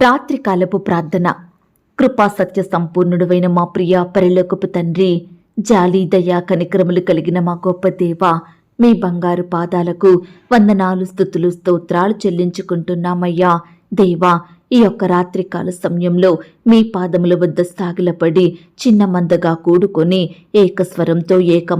రాత్రికాలపు ప్రార్థన. కృపా సత్య సంపూర్ణుడువైన మా ప్రియ పరిలోకపు తండ్రి జాలి దయా కనిక్రమలు కలిగిన మా గొప్ప దేవ మీ బంగారు పాదాలకు వందనాలు స్థుతులు స్తోత్రాలు చెల్లించుకుంటున్నామయ్యా. దేవా ఈ యొక్క రాత్రికాల సమయంలో మీ పాదముల వద్ద సాగిలపడి చిన్న మందగా కూడుకొని ఏకస్వరంతో ఏక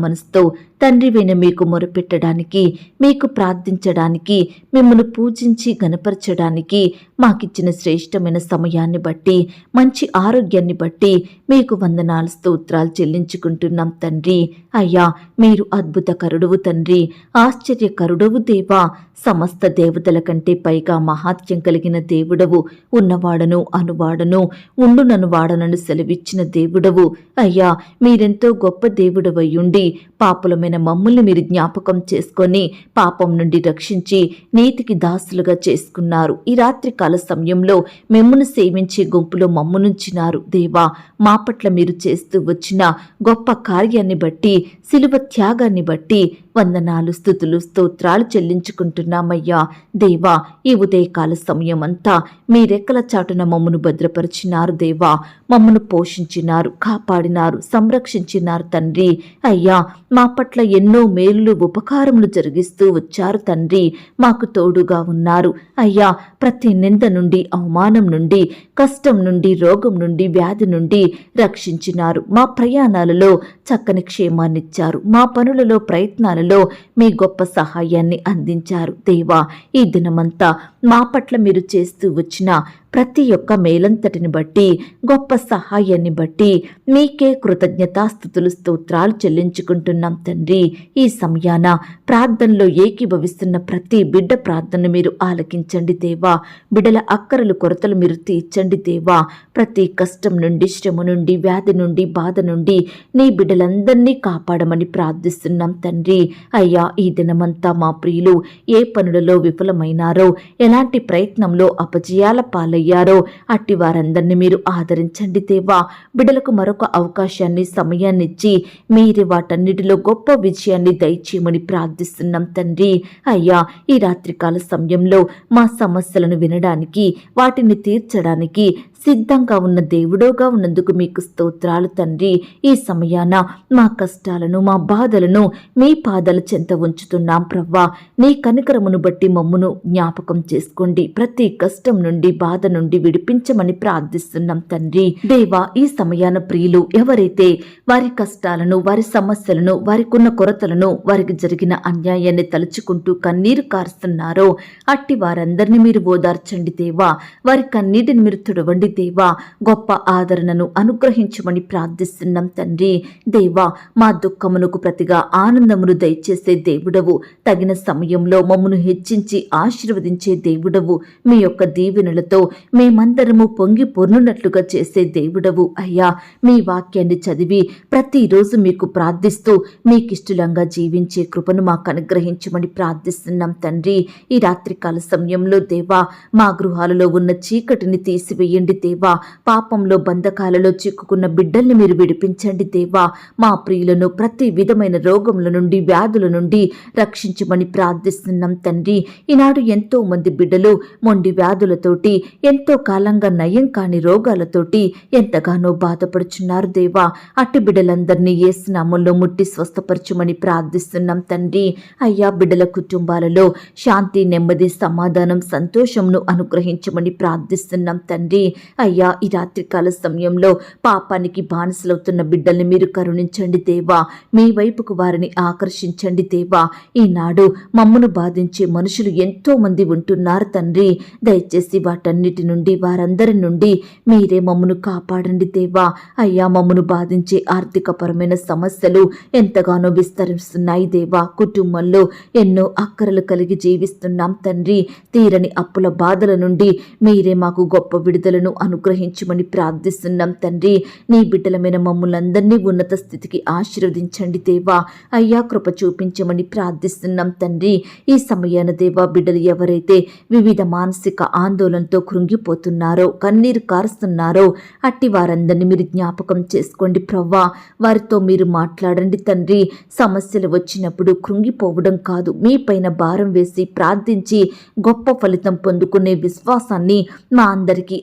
తండ్రివైన తండ్రి మీకు మొరపెట్టడానికి మీకు ప్రార్థించడానికి మిమ్మల్ని పూజించి గనపరచడానికి మాకిచ్చిన శ్రేష్టమైన సమయాన్ని బట్టి మంచి ఆరోగ్యాన్ని బట్టి మీకు వందనాలు స్తోత్రాలు చెల్లించుకుంటున్నాం తండ్రి. అయ్యా మీరు అద్భుత కరుడవు తండ్రి ఆశ్చర్యకరుడవు దేవా సమస్త దేవతల కంటే పైగా మహాత్యం కలిగిన దేవుడవు ఉన్నవాడను అనువాడను ఉండు నన్ను వాడనను సెలవిచ్చిన దేవుడవు. అయ్యా మీరెంతో గొప్ప దేవుడవయ్యుండి పాపులమైన మమ్ముల్ని మీరు జ్ఞాపకం చేసుకొని పాపం నుండి రక్షించి నీతికి దాసులుగా చేసుకున్నారు. ఈ రాత్రి కాల సమయంలో మిమ్మను సేవించే గుంపులో మమ్మునుంచినారు. దేవా మా పట్ల మీరు చేస్తూ వచ్చిన గొప్ప కార్యాన్ని బట్టి శిలువ త్యాగాన్ని బట్టి వందనాలు స్థుతులు స్తోత్రాలు చెల్లించుకుంటున్నామయ్యా. దేవా ఈ ఉదయకాల సమయం అంతా మీ రెక్కల చాటున మమ్మను భద్రపరిచినారు దేవా. మమ్మను పోషించినారు కాపాడినారు సంరక్షించినారు తండ్రి. అయ్యా మా పట్ల ఎన్నో మేలులు ఉపకారములు జరిగిస్తూ వచ్చారు తండ్రి. మాకు తోడుగా ఉన్నారు. అయ్యా ప్రతి నింద నుండి అవమానం నుండి కష్టం నుండి రోగం నుండి వ్యాధి నుండి రక్షించినారు. మా ప్రయాణాలలో చక్కని క్షేమాన్నిచ్చారు. మా పనులలో ప్రయత్నాలు ప్రయత్నాలలో మీ గొప్ప సహాయాన్ని అందించారు. దేవా ఈ దినమంతా మా పట్ల మీరు చేస్తూ వచ్చిన ప్రతి ఒక్క మేలంతటిని బట్టి గొప్ప సహాయాన్ని బట్టి మీకే కృతజ్ఞతాస్థుతులు స్తోత్రాలు చెల్లించుకుంటున్నాం తండ్రి. ఈ సమయాన ప్రార్థనలో ఏకీభవిస్తున్న ప్రతి బిడ్డ ప్రార్థన మీరు ఆలకించండి దేవా. బిడ్డల అక్కరలు కొరతలు మీరు తీర్చండి దేవా. ప్రతి కష్టం నుండి శ్రమ నుండి వ్యాధి నుండి బాధ నుండి నీ బిడ్డలందరినీ కాపాడమని ప్రార్థిస్తున్నాం తండ్రి. అయ్యా ఈ దినమంతా మా ప్రియులు ఏ పనులలో విఫలమైనారో ఎలాంటి ప్రయత్నంలో అపజయాల అయ్యారో? అట్టి వారందరినీ మీరు ఆదరించండి దేవా. బిడలకు మరొక అవకాశాన్ని సమయాన్ని ఇచ్చి మీరే వాటన్నిటిలో గొప్ప విజయాన్ని దయచేయమని ప్రార్థిస్తున్నాం తండ్రి. అయ్యా ఈ రాత్రికాల సమయంలో మా సమస్యలను వినడానికి వాటిని తీర్చడానికి సిద్ధంగా ఉన్న దేవుడోగా ఉన్నందుకు మీకు స్తోత్రాలు తండ్రి. ఈ సమయాన మా కష్టాలను మా బాధలను మీ పాదాల చెంత ఉంచుతున్నాం ప్రవ్వా. నీ కనికరమును బట్టి మమ్మును జ్ఞాపకం చేసుకోండి. ప్రతి కష్టం నుండి బాధ నుండి విడిపించమని ప్రార్థిస్తున్నాం తండ్రి. దేవా ఈ సమయాన ప్రియులు ఎవరైతే వారి కష్టాలను వారి సమస్యలను వారికున్న కొరతలను వారికి జరిగిన అన్యాయాన్ని తలుచుకుంటూ కన్నీరు కారుస్తున్నారో అట్టి వారందరినీ మీరు ఓదార్చండి దేవా. వారి కన్నీటిని మీరు తుడవండి దేవా గొప్ప ఆదరణను అనుగ్రహించమని ప్రార్థిస్తున్నాం తండ్రి దేవా మా దుఃఖమునకు ప్రతిగా ఆనందమును దయచేసే దేవుడవు తగిన సమయంలో మమ్మను హెచ్చించి ఆశీర్వదించే దేవుడవు మీ యొక్క దీవెనలతో మేమందరము పొంగి పొర్నున్నట్లుగా చేసే దేవుడవు అయ్యా మీ వాక్యాన్ని చదివి ప్రతిరోజు మీకు ప్రార్థిస్తూ మీకిష్టలంగా జీవించే కృపను మాకు అనుగ్రహించమని ప్రార్థిస్తున్నాం తండ్రి ఈ రాత్రికాల సమయంలో దేవా మా గృహాలలో ఉన్న చీకటిని తీసివేయండి దేవా పాపంలో బంధకాలలో చిక్కుకున్న బిడ్డల్ని మీరు విడిపించండి దేవా. మా ప్రియులను ప్రతి విధమైన రోగముల నుండి వ్యాధుల నుండి రక్షించమని ప్రార్థిస్తున్నాం తండ్రి. ఈనాడు ఎంతో మంది బిడ్డలు మొండి వ్యాధులతోటి ఎంతో కాలంగా నయం కాని రోగాలతోటి ఎంతగానో బాధపడుచున్నారు దేవా. అట్టి బిడ్డలందరినీ ఏ స్నామంలో ముట్టి స్వస్థపరచమని ప్రార్థిస్తున్నాం తండ్రి. అయ్యా బిడ్డల కుటుంబాలలో శాంతి నెమ్మది సమాధానం సంతోషంను అనుగ్రహించమని ప్రార్థిస్తున్నాం తండ్రి. అయ్యా ఈ రాత్రికాల సమయంలో పాపానికి బానిసలవుతున్న బిడ్డల్ని మీరు కరుణించండి దేవా. మీ వైపుకు వారిని ఆకర్షించండి దేవా. ఈనాడు మమ్మను బాధించే మనుషులు ఎంతో మంది ఉంటున్నారు తండ్రి. దయచేసి వాటన్నిటి నుండి వారందరి నుండి మీరే మమ్మను కాపాడండి దేవా. అయ్యా మమ్మను బాధించే ఆర్థికపరమైన సమస్యలు ఎంతగానో విస్తరిస్తున్నాయి దేవా. కుటుంబంలో ఎన్నో అక్కరలు కలిగి జీవిస్తున్నాం తండ్రి. తీరని అప్పుల బాధల నుండి మీరే మాకు గొప్ప విడుదలను అనుగ్రహించమని ప్రార్థిస్తున్నాం తండ్రి. నీ బిడ్డలమైన మమ్ములందరినీ ఉన్నత స్థితికి ఆశీర్వదించండి దేవా. అయ్యా కృప చూపించమని ప్రార్థిస్తున్నాం తండ్రి. ఈ సమయాన దేవా బిడ్డలు ఎవరైతే వివిధ మానసిక ఆందోళనతో కృంగిపోతున్నారో కన్నీరు కారుస్తున్నారో అట్టి వారందరినీ మీరు జ్ఞాపకం చేసుకోండి ప్రవ్వా. వారితో మీరు మాట్లాడండి తండ్రి. సమస్యలు వచ్చినప్పుడు కృంగిపోవడం కాదు. మీ పైన భారం వేసి ప్రార్థించి గొప్ప ఫలితం పొందుకునే విశ్వాసాన్ని మా అందరికీ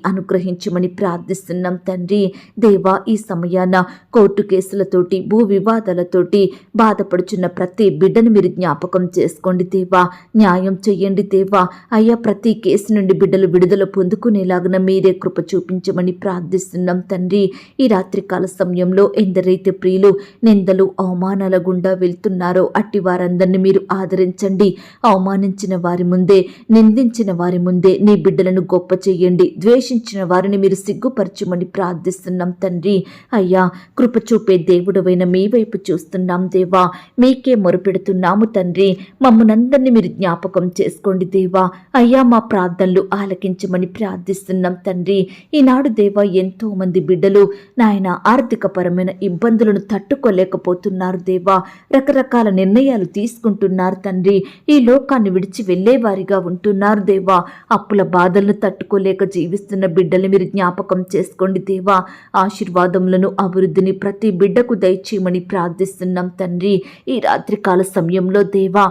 అనుగ్రహించమని ప్రార్థిస్తున్నాం తండ్రి. దేవా ఈ సమయాన కోర్టు కేసులతోటి భూ వివాదాలతోటి బాధపడుచున్న ప్రతి బిడ్డను మీరు జ్ఞాపకం చేసుకోండి దేవా. న్యాయం చెయ్యండి దేవా. అయ్యా ప్రతి కేసు నుండి బిడ్డలు విడుదల పొందుకునేలాగున మీరే కృప చూపించమని ప్రార్థిస్తున్నాం తండ్రి. ఈ రాత్రికాల సమయంలో ఎందరైతే ప్రియులు నిందలు అవమానాల గుండా వెళ్తున్నారో అట్టి వారందరినీ మీరు ఆదరించండి. అవమానించిన వారి ముందే నిందించిన వారి ముందే నీ బిడ్డలను గొప్ప చెయ్యండి. ద్వేషించిన వారిని మీరు సిగ్గుపరచమని ప్రార్థిస్తున్నాం తండ్రి. అయ్యా కృప చూపే దేవుడవైన మీ వైపు చూస్తున్నాం దేవా. మీకే మొరుపెడుతున్నాము తండ్రి. మమ్మనందరినీ మీరు జ్ఞాపకం చేసుకోండి దేవా. అయ్యా మా ప్రార్థనలు ఆలకించమని ప్రార్థిస్తున్నాం తండ్రి. ఈనాడు దేవా ఎంతో మంది బిడ్డలు నాయన ఆర్థికపరమైన ఇబ్బందులను తట్టుకోలేకపోతున్నారు దేవా. రకరకాల నిర్ణయాలు తీసుకుంటున్నారు తండ్రి. ఈ లోకాన్ని విడిచి వెళ్ళేవారిగా ఉంటున్నారు దేవా. అప్పుల బాధలను తట్టుకోలేక జీవిస్తున్న బిడ్డలు బిడ్డల్ని మీరు జ్ఞాపకం చేసుకోండి దేవా. ఆశీర్వాదములను అభివృద్ధిని ప్రతి బిడ్డకు దయచేయమని ప్రార్థిస్తున్నాం తండ్రి. ఈ రాత్రికాల సమయంలో దేవా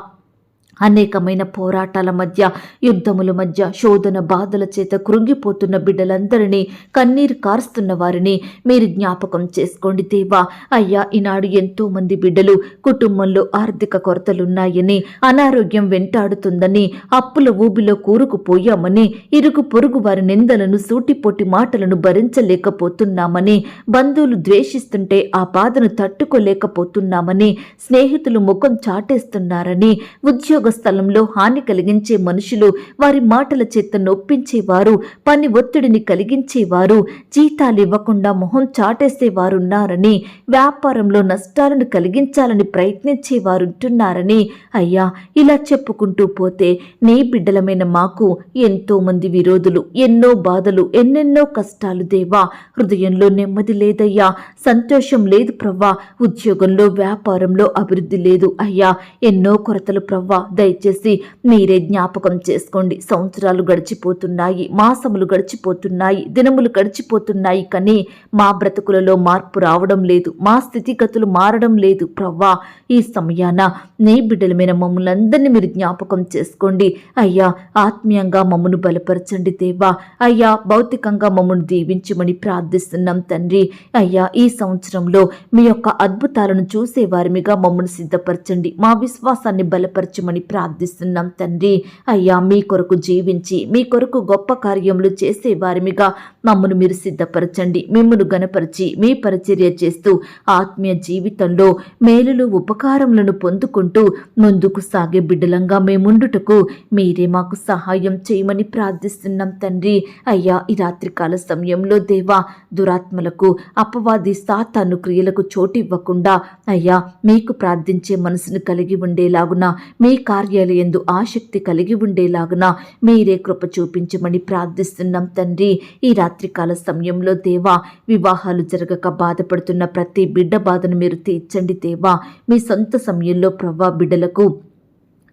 అనేకమైన పోరాటాల మధ్య యుద్ధముల మధ్య శోధన బాధల చేత కృంగిపోతున్న బిడ్డలందరినీ కన్నీరు కారుస్తున్న వారిని మీరు జ్ఞాపకం చేసుకోండి దేవా. అయ్యా ఈనాడు ఎంతో మంది బిడ్డలు కుటుంబంలో ఆర్థిక కొరతలున్నాయని అనారోగ్యం వెంటాడుతుందని అప్పుల ఊబిలో కూరుకుపోయామని ఇరుగు పొరుగు వారి నిందలను సూటిపోటి మాటలను భరించలేకపోతున్నామని బంధువులు ద్వేషిస్తుంటే ఆ బాధను తట్టుకోలేకపోతున్నామని స్నేహితులు ముఖం చాటేస్తున్నారని ఉద్యోగ స్థలంలో హాని కలిగించే మనుషులు వారి మాటల చేత నొప్పించేవారు పని ఒత్తిడిని కలిగించేవారు జీతాలు ఇవ్వకుండా మొహం చాటేసేవారున్నారని వ్యాపారంలో నష్టాలను కలిగించాలని ప్రయత్నించేవారుంటున్నారని అయ్యా ఇలా చెప్పుకుంటూ పోతే నీ బిడ్డలమైన మాకు ఎంతో మంది విరోధులు ఎన్నో బాధలు ఎన్నెన్నో కష్టాలు దేవా. హృదయంలో నెమ్మది లేదయ్యా సంతోషం లేదు ప్రవ్వా ఉద్యోగంలో వ్యాపారంలో అభివృద్ధి లేదు అయ్యా. ఎన్నో కొరతలు ప్రవ్వా దయచేసి మీరే జ్ఞాపకం చేసుకోండి. సంవత్సరాలు గడిచిపోతున్నాయి మాసములు గడిచిపోతున్నాయి దినములు గడిచిపోతున్నాయి కానీ మా బ్రతుకులలో మార్పు రావడం లేదు మా స్థితిగతులు మారడం లేదు. ప్రవ్వా ఈ సమయాన నీ బిడ్డల మీద మమ్మల్ని అందరినీ మీరు జ్ఞాపకం చేసుకోండి. అయ్యా ఆత్మీయంగా మమ్మను బలపరచండి దేవా. అయ్యా భౌతికంగా మమ్మను దీవించమని ప్రార్థిస్తున్నాం తండ్రి. అయ్యా ఈ సంవత్సరంలో మీ యొక్క అద్భుతాలను చూసే వారిమిగా మమ్మల్ని సిద్ధపరచండి. మా విశ్వాసాన్ని బలపరచమని ప్రార్థిస్తున్నాం తండ్రి. అయ్యా మీ కొరకు జీవించి మీ కొరకు గొప్ప కార్యములు చేసే వారిమిగా మమ్మను మీరు సిద్ధపరచండి. మిమ్మను గనపరిచి మీ పరిచర్య చేస్తూ ఆత్మీయ జీవితంలో మేలులు ఉపకారములను పొందుకుంటూ ముందుకు సాగే బిడ్డలంగా మేముండుటకు మీరే మాకు సహాయం చేయమని ప్రార్థిస్తున్నాం తండ్రి. అయ్యా ఈ రాత్రికాల సమయంలో దేవా దురాత్మలకు అపవాది సాతాను క్రియలకు చోటు ఇవ్వకుండా అయ్యా మీకు ప్రార్థించే మనసును కలిగి ఉండేలాగున మీ కార్యాలయందు ఆసక్తి కలిగి ఉండేలాగున మీరే కృప చూపించమని ప్రార్థిస్తున్నాం తండ్రి. ఈ రాత్రికాల సమయంలో దేవా వివాహాలు జరగక బాధపడుతున్న ప్రతి బిడ్డ బాధను మీరు తీర్చండి దేవా. మీ సొంత సమయంలో ప్రవ్వా బిడ్డలకు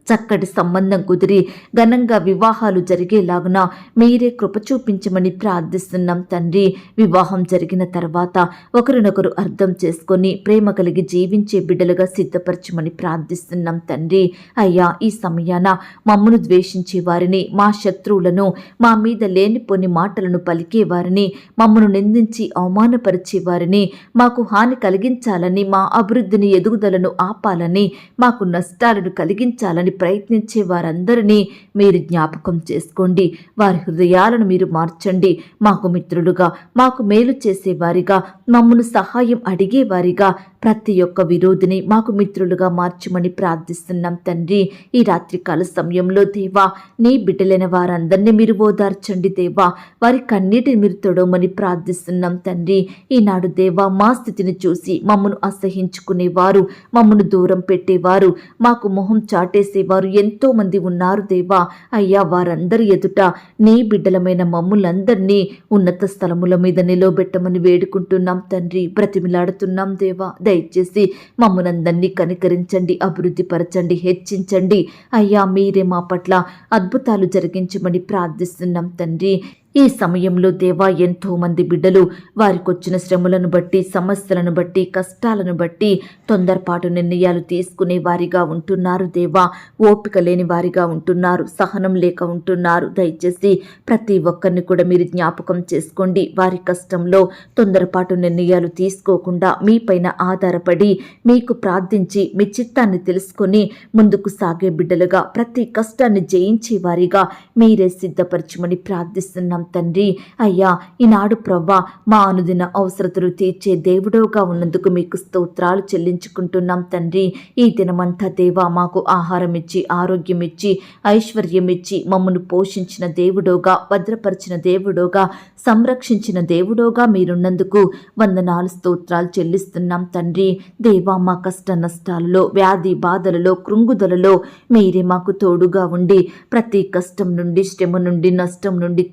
చక్కటి సంబంధం కుదిరి ఘనంగా వివాహాలు జరిగేలాగున మీరే కృప చూపించమని ప్రార్థిస్తున్నాం తండ్రి. వివాహం జరిగిన తర్వాత ఒకరినొకరు అర్థం చేసుకొని ప్రేమ కలిగి జీవించే బిడ్డలుగా సిద్ధపరచమని ప్రార్థిస్తున్నాం తండ్రి. అయ్యా ఈ సమయాన మమ్మను ద్వేషించే వారిని మా శత్రువులను మా మీద లేనిపోని మాటలను పలికే వారిని మమ్మను నిందించి అవమానపరిచే వారిని మాకు హాని కలిగించాలని మా అభివృద్ధిని ఎదుగుదలను ఆపాలని మాకు నష్టాలను కలిగించాలని ప్రయత్నించే వారందరినీ మీరు జ్ఞాపకం చేసుకోండి. వారి హృదయాలను మీరు మార్చండి. మాకు మిత్రులుగా మాకు మేలు చేసేవారిగా మమ్మను సహాయం అడిగేవారిగా ప్రతి ఒక్క విరోధిని మాకు మిత్రులుగా మార్చమని ప్రార్థిస్తున్నాం తండ్రి. ఈ రాత్రికాల సమయంలో దేవా నీ బిడ్డలైన వారందరినీ మీరు ఓదార్చండి దేవా. వారి కన్నీటిని మీరు తొడవమని ప్రార్థిస్తున్నాం తండ్రి. ఈనాడు దేవా మా స్థితిని చూసి మమ్మను అసహించుకునేవారు మమ్మను దూరం పెట్టేవారు. మాకు మొహం చాటేసే వారు ఎంతో మంది ఉన్నారు దేవా. అయ్యా వారందరి ఎదుట నీ బిడ్డలమైన మమ్ములందరినీ ఉన్నత స్థలముల మీద నిలవబెట్టమని వేడుకుంటున్నాం తండ్రి. బ్రతిమిలాడుతున్నాం దేవా. దయచేసి మమ్మునందరినీ కనికరించండి అభివృద్ధి పరచండి హెచ్చించండి. అయ్యా మీరే మా పట్ల అద్భుతాలు జరిగించమని ప్రార్థిస్తున్నాం తండ్రి. ఈ సమయంలో దేవా ఎంతో మంది బిడ్డలు వారికొచ్చిన శ్రమలను బట్టి సమస్యలను బట్టి కష్టాలను బట్టి తొందరపాటు నిర్ణయాలు తీసుకునే వారిగా ఉంటున్నారు దేవా. ఓపిక లేని వారిగా ఉంటున్నారు సహనం లేక ఉంటున్నారు. దయచేసి ప్రతి ఒక్కరిని కూడా మీరు జ్ఞాపకం చేసుకోండి. వారి కష్టంలో తొందరపాటు నిర్ణయాలు తీసుకోకుండా మీపైన ఆధారపడి మీకు ప్రార్థించి మీ చిత్తాన్ని తెలుసుకొని ముందుకు సాగే బిడ్డలుగా ప్రతి కష్టాన్ని జయించే వారిగా మీరే సిద్ధపరచమని ప్రార్థిస్తున్నాం తండ్రి. అయ్యా ఈనాడు ప్రవ్వా మా అనుదిన అవసరతలు తీర్చే దేవుడోగా ఉన్నందుకు మీకు స్తోత్రాలు చెల్లించుకుంటున్నాం తండ్రి. ఈ దినమంతా దేవా మాకు ఆహారం ఇచ్చి ఆరోగ్యం ఇచ్చి ఐశ్వర్యం ఇచ్చి మమ్మను పోషించిన దేవుడోగా భద్రపరిచిన దేవుడోగా సంరక్షించిన దేవుడోగా మీరున్నందుకు వందనాలు స్తోత్రాలు చెల్లిస్తున్నాం తండ్రి. దేవా మా కష్ట నష్టాలలో వ్యాధి బాధలలో కృంగుదలలో మీరే మాకు తోడుగా ఉండి ప్రతి కష్టం నుండి శ్రమ నుండి నష్టం నుండి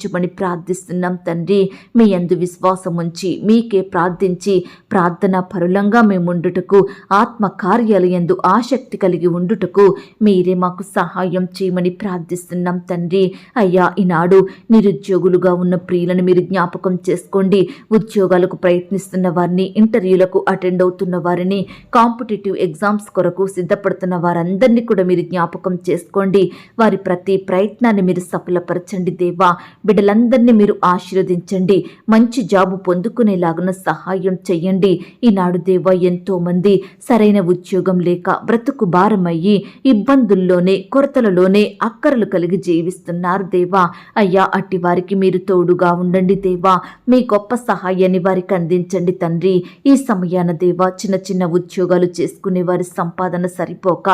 అనుగ్రహించమని ప్రార్థిస్తున్నాం తండ్రి. మీ అందు విశ్వాసం ఉంచి మీకే ప్రార్థించి ప్రార్థన పరులంగా మేముండుటకు ఆత్మ కార్యాలయందు ఆసక్తి కలిగి ఉండుటకు మీరే మాకు సహాయం చేయమని ప్రార్థిస్తున్నాం తండ్రి. అయ్యా ఈనాడు నిరుద్యోగులుగా ఉన్న ప్రియులను మీరు జ్ఞాపకం చేసుకోండి. ఉద్యోగాలకు ప్రయత్నిస్తున్న వారిని ఇంటర్వ్యూలకు అటెండ్ అవుతున్న వారిని కాంపిటేటివ్ ఎగ్జామ్స్ కొరకు సిద్ధపడుతున్న వారందరినీ కూడా మీరు జ్ఞాపకం చేసుకోండి. వారి ప్రతి ప్రయత్నాన్ని మీరు సఫలపరచండి దేవా. బిడ్డలందరినీ మీరు ఆశీర్వదించండి. మంచి జాబు పొందుకునేలాగున సహాయం చెయ్యండి. ఈనాడు దేవా ఎంతో మంది సరైన ఉద్యోగం లేక బ్రతుకు భారమయ్యి ఇబ్బందుల్లోనే కొరతలలోనే అక్కరలు కలిగి జీవిస్తున్నారు దేవా. అయ్యా అట్టి వారికి మీరు తోడుగా ఉండండి దేవా. మీ గొప్ప సహాయాన్ని వారికి అందించండి తండ్రి. ఈ సమయాన దేవా చిన్న చిన్న ఉద్యోగాలు చేసుకునే వారి సంపాదన సరిపోక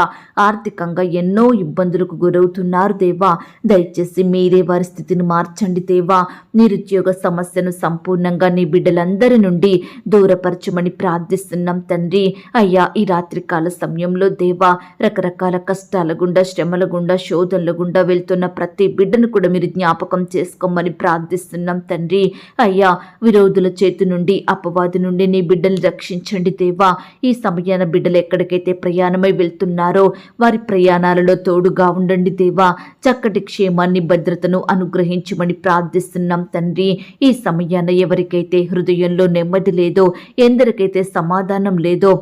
ఆర్థికంగా ఎన్నో ఇబ్బందులకు గురవుతున్నారు దేవా. దయచేసి మీరే వారి స్థితిని మార్చండి. దేవా నిరుద్యోగ సమస్యను సంపూర్ణంగా నీ బిడ్డలందరి నుండి దూరపరచమని ప్రార్థిస్తున్నాం తండ్రి. అయ్యా ఈ రాత్రికాల సమయంలో దేవా రకరకాల కష్టాల గుండా శ్రమల గుండా శోధనల గుండా వెళ్తున్న ప్రతి బిడ్డను కూడా మీరు జ్ఞాపకం చేసుకోమని ప్రార్థిస్తున్నాం తండ్రి. అయ్యా విరోధుల చేతి నుండి అపవాది నుండి నీ బిడ్డలు రక్షించండి దేవా. ఈ సమయాన బిడ్డలు ఎక్కడికైతే ప్రయాణమై వెళ్తున్నారో వారి ప్రయాణాలలో తోడుగా ఉండండి దేవా. చక్కటి క్షేమాన్ని భద్రతను అనుగ్రహించమని ప్రార్థిస్తున్నాం తండ్రి. ఈ సమయాన ఎవరికైతే హృదయంలో నెమ్మది లేదో ఎందరికైతే సమాధానం లేదో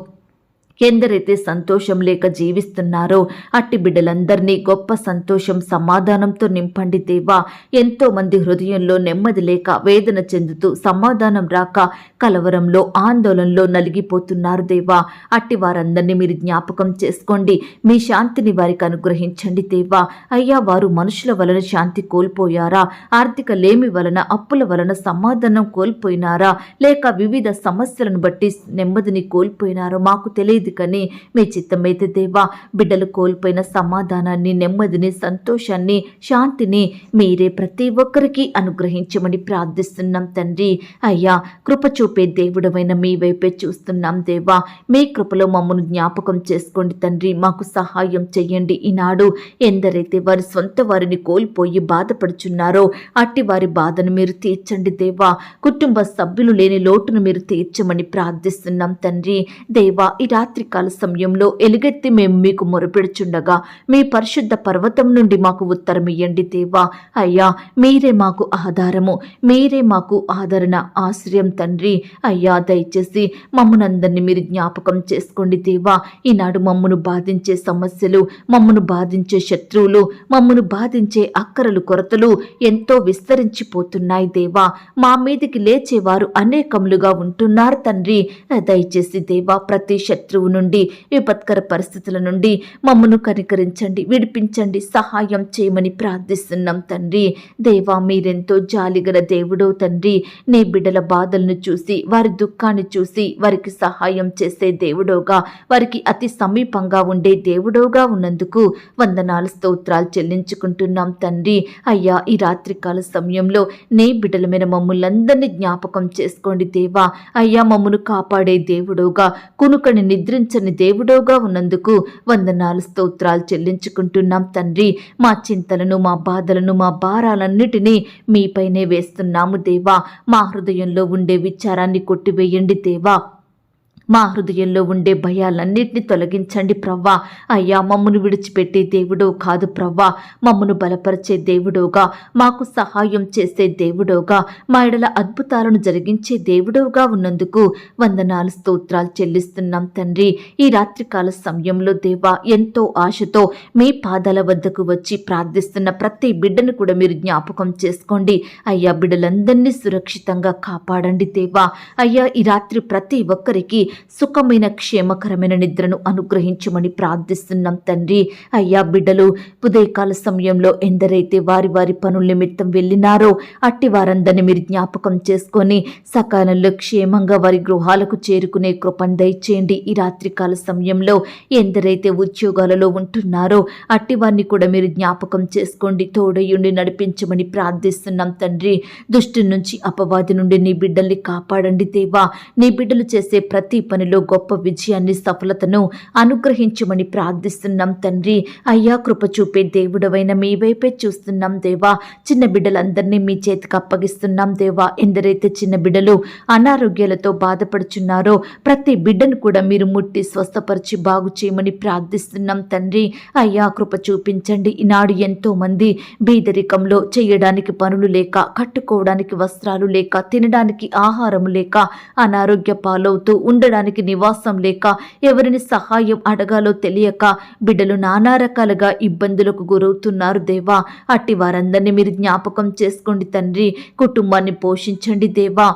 ఎందరైతే సంతోషం లేక జీవిస్తున్నారో అట్టి బిడ్డలందరినీ గొప్ప సంతోషం సమాధానంతో నింపండి దేవా. ఎంతో మంది హృదయంలో నెమ్మది లేక వేదన చెందుతూ సమాధానం రాక కలవరంలో ఆందోళనలో నలిగిపోతున్నారు దేవా. అట్టి వారందరినీ మీరు జ్ఞాపకం చేసుకోండి. మీ శాంతిని వారికి అనుగ్రహించండి దేవా. అయ్యా వారు మనుషుల వలన శాంతి కోల్పోయారా? ఆర్థిక లేమి వలన అప్పుల వలన సమాధానం కోల్పోయినారా? లేక వివిధ సమస్యలను బట్టి నెమ్మదిని కోల్పోయినారో మాకు తెలియదు. కానీ మీ చిత్తమైతే దేవా బిడ్డలు కోల్పోయిన సమాధానాన్ని నెమ్మదిని సంతోషాన్ని శాంతిని మీరే ప్రతి ఒక్కరికి అనుగ్రహించమని ప్రార్థిస్తున్నాం తండ్రి. అయ్యా కృప చూపే దేవుడమైన మీ వైపే చూస్తున్నాం దేవా. మీ కృపలో మమ్మల్ని జ్ఞాపకం చేసుకోండి తండ్రి. మాకు సహాయం చెయ్యండి ఈనాడు ఎందరైతే వారి సొంత వారిని కోల్పోయి బాధపడుచున్నారో అట్టి వారి బాధను మీరు తీర్చండి దేవా. కుటుంబ సభ్యులు లేని లోటును మీరు తీర్చమని ప్రార్థిస్తున్నాం తండ్రి. దేవా ఈ రాత్రికాల సమయంలో ఎలుగెత్తి మేము మీకు మొరపెడుచుండగా మీ పరిశుద్ధ పర్వతం నుండి మాకు ఉత్తరం ఇయ్యండి దేవా. అయ్యా మీరే మాకు ఆధారము మీరే మాకు ఆదరణ ఆశ్రయం తండ్రి. అయ్యా దయచేసి మమ్మనందరినీ మీరు జ్ఞాపకం చేసుకోండి దేవా. ఈనాడు మమ్మను బాధించే సమస్యలు మమ్మను బాధించే శత్రువులు మమ్మను బాధించే అక్కరలు కొరతలు ఎంతో విస్తరించిపోతున్నాయి దేవా. మా మీదికి లేచేవారు అనేకములుగా ఉంటున్నారు తండ్రి. దయచేసి దేవా ప్రతి శత్రువు నుండి విపత్కర పరిస్థితుల నుండి మమ్మను కనికరించండి విడిపించండి సహాయం చేయమని ప్రార్థిస్తున్నాం తండ్రి. దేవా మీరెంతో జాలిగల దేవుడో తండ్రి. నీ బిడ్డల బాధలను చూసి వారి దుఃఖాన్ని చూసి వారికి సహాయం చేసే దేవుడోగా వారికి అతి సమీపంగా ఉండే దేవుడోగా ఉన్నందుకు వందనాలు స్తోత్రాలు చెల్లించుకుంటున్నాం తండ్రి. అయ్యా ఈ రాత్రికాల సమయంలో నీ బిడ్డల మీద మమ్మల్ందరినీ జ్ఞాపకం చేసుకోండి దేవా. అయ్యా మమ్మను కాపాడే దేవుడోగా కునుకని నిద్ర నిద్రించని దేవుడోగా ఉన్నందుకు వందనాలు స్తోత్రాలు చెల్లించుకుంటున్నాం తండ్రి. మా చింతలను మా బాధలను మా భారాలన్నిటినీ మీపైనే వేస్తున్నాము దేవా. మా హృదయంలో ఉండే విచారాన్ని కొట్టివేయండి దేవా. మా హృదయంలో ఉండే భయాలన్నిటిని తొలగించండి ప్రవ్వా. అయ్యా మమ్మను విడిచిపెట్టే దేవుడో కాదు ప్రవ్వా. మమ్మను బలపరిచే దేవుడోగా మాకు సహాయం చేసే దేవుడోగా మా ఎడల అద్భుతాలను జరిగించే దేవుడోగా ఉన్నందుకు వందనాలు స్తోత్రాలు చెల్లిస్తున్నాం తండ్రి. ఈ రాత్రికాల సమయంలో దేవా ఎంతో ఆశతో మీ పాదాల వద్దకు వచ్చి ప్రార్థిస్తున్న ప్రతి బిడ్డను కూడా మీరు జ్ఞాపకం చేసుకోండి. అయ్యా బిడ్డలందరినీ సురక్షితంగా కాపాడండి దేవా. అయ్యా ఈ రాత్రి ప్రతి ఒక్కరికి సుఖమైన క్షేమకరమైన నిద్రను అనుగ్రహించమని ప్రార్థిస్తున్నాం తండ్రి. అయ్యా బిడ్డలు ఉదయకాల సమయంలో ఎందరైతే వారి వారి పనుల నిమిత్తం వెళ్ళినారో అట్టి వారందరిని మీరు జ్ఞాపకం చేసుకొని సకాలంలో క్షేమంగా వారి గృహాలకు చేరుకునే కృపను దయచేయండి. ఈ రాత్రికాల సమయంలో ఎందరైతే ఉద్యోగాలలో ఉంటున్నారో అట్టి వారిని కూడా మీరు జ్ఞాపకం చేసుకోండి. తోడయుండి నడిపించమని ప్రార్థిస్తున్నాం తండ్రి. దుష్టి నుంచి అపవాది నుండి నీ బిడ్డల్ని కాపాడండి దేవా. నీ బిడ్డలు చేసే ప్రతి పనిలో గొప్ప విజయాన్ని సఫలతను అనుగ్రహించమని ప్రార్థిస్తున్నాం తండ్రి. అయ్యా కృప చూపే దేవుడవైన మీ వైపే చూస్తున్నాం దేవా. చిన్న బిడ్డలందరినీ మీ చేతికి అప్పగిస్తున్నాం దేవా. ఎందరైతే చిన్న బిడ్డలు అనారోగ్యాలతో బాధపడుచున్నారో ప్రతి బిడ్డను కూడా మీరు ముట్టి స్వస్థపరిచి బాగు చేయమని ప్రార్థిస్తున్నాం తండ్రి. అయ్యా కృప చూపించండి. ఈనాడు ఎంతో మంది బీదరికంలో చేయడానికి పనులు లేక కట్టుకోవడానికి వస్త్రాలు లేక తినడానికి ఆహారం లేక అనారోగ్య పాలవుతూ ఉండడానికి నివాసం లేక ఎవరిని సహాయం అడగాలో తెలియక బిడ్డలు నానా రకాలుగా ఇబ్బందులకు గురవుతున్నారు దేవా. అట్టి వారందరినీ మీరు జ్ఞాపకం చేసుకోండి తండ్రి. కుటుంబాన్ని పోషించండి దేవా.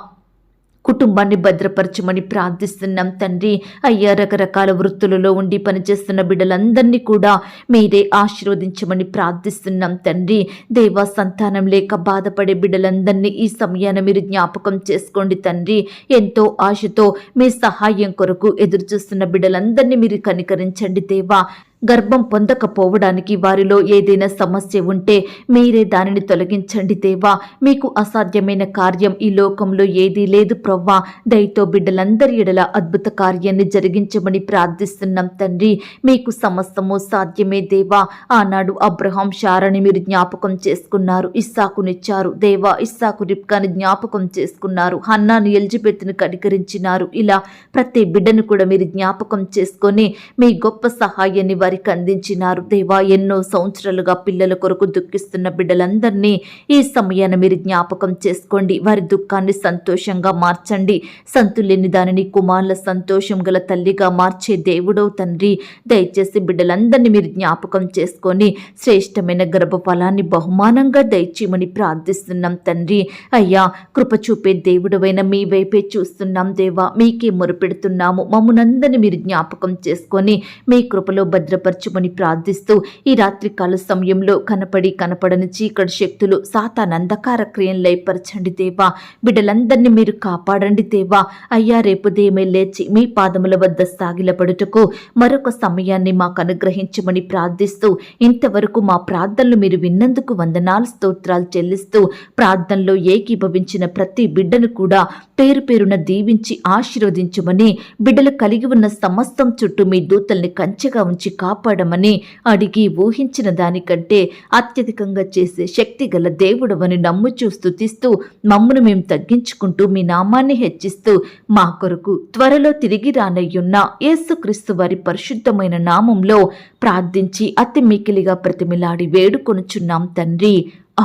కుటుంబాన్ని భద్రపరచమని ప్రార్థిస్తున్నాం తండ్రి. అయ్యా రకరకాల వృత్తులలో ఉండి పనిచేస్తున్న బిడ్డలందరినీ కూడా మీరే ఆశీర్వదించమని ప్రార్థిస్తున్నాం తండ్రి. దేవా సంతానం లేక బాధపడే బిడ్డలందరినీ ఈ సమయాన మీరు జ్ఞాపకం చేసుకోండి తండ్రి. ఎంతో ఆశతో మీ సహాయం కొరకు ఎదురు చూస్తున్న బిడ్డలందరినీ మీరు కనికరించండి దేవా. గర్భం పొందకపోవడానికి వారిలో ఏదైనా సమస్య ఉంటే మీరే దానిని తొలగించండి దేవా. మీకు అసాధ్యమైన కార్యం ఈ లోకంలో ఏదీ లేదు ప్రవ్వా. దయతో బిడ్డలందరి ఎడల అద్భుత కార్యాన్ని జరిగించమని ప్రార్థిస్తున్నాం తండ్రి. మీకు సమస్తము సాధ్యమే దేవా. ఆనాడు అబ్రహాం షారని మీరు జ్ఞాపకం చేసుకున్నారు. ఇస్సాకునిచ్చారు దేవా ఇస్సాకు రిప్కాని జ్ఞాపకం చేసుకున్నారు. హన్నాను ఎలిజబెత్ను కనికరించినారు. ఇలా ప్రతి బిడ్డను కూడా మీరు జ్ఞాపకం చేసుకొని మీ గొప్ప సహాయాన్ని వారికి అందించినారు. దేవా ఎన్నో సంవత్సరాలుగా పిల్లల కొరకు దుఃఖిస్తున్న బిడ్డలందరినీ ఈ సమయాన మీరు జ్ఞాపకం చేసుకోండి. వారి దుఃఖాన్ని సంతోషంగా మార్చండి. సంతులేని దానిని కుమారుల సంతోషం గల తల్లిగా మార్చే దేవుడవు తండ్రి దయచేసి బిడ్డలందరినీ మీరు జ్ఞాపకం చేసుకొని శ్రేష్టమైన గర్భఫలాన్ని బహుమానంగా దయచేయమని ప్రార్థిస్తున్నాం తండ్రి. అయ్యా కృప చూపే దేవుడవైన మీ వైపే చూస్తున్నాం దేవా. మీకే మొరుపెడుతున్నాము. మమ్మునందరినీ మీరు జ్ఞాపకం చేసుకొని మీ కృపలో భద్రపరచుమని ప్రార్థిస్తూ ఈ రాత్రి కాల సమయంలో కనపడి కనపడని చీకటి శక్తులు సాతానందకార అంధకార క్రియలు లయపరచండి దేవా. బిడ్డలందరినీ మీరు కాపాడండి దేవా. అయ్యా రేపుదేమే లేచి మీ పాదముల వద్ద సాగిలపడుటకు మరొక సమయాన్ని మాకు అనుగ్రహించమని ప్రార్థిస్తూ ఇంతవరకు మా ప్రార్థనలు మీరు విన్నందుకు వందనాలు స్తోత్రాలు చెల్లిస్తూ ప్రార్థనలో ఏకీభవించిన ప్రతి బిడ్డను కూడా పేరు పేరున దీవించి ఆశీర్వదించమని బిడ్డలు కలిగి ఉన్న సమస్తం చుట్టూ మీ దూతల్ని కంచెగా ఉంచి కా కాపాడమని అడిగి ఊహించిన దానికంటే అత్యధికంగా చేసే శక్తి గల దేవుడవని నమ్ముచూ స్థుతిస్తూ మమ్మును మేము తగ్గించుకుంటూ మీ నామాన్ని హెచ్చిస్తూ మా కొరకు త్వరలో తిరిగి రానయ్యున్న యేసుక్రీస్తు వారి పరిశుద్ధమైన నామంలో ప్రార్థించి అతి మికిలిగా ప్రతిమిలాడి వేడుకొనుచున్నాం తండ్రి.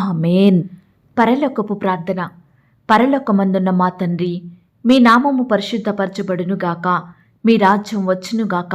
ఆమెన్. పరలోకపు ప్రార్థన. పరలోకమందున్న మా తండ్రి మీ నామము పరిశుద్ధపరచబడునుగాక మీ రాజ్యం వచ్చునుగాక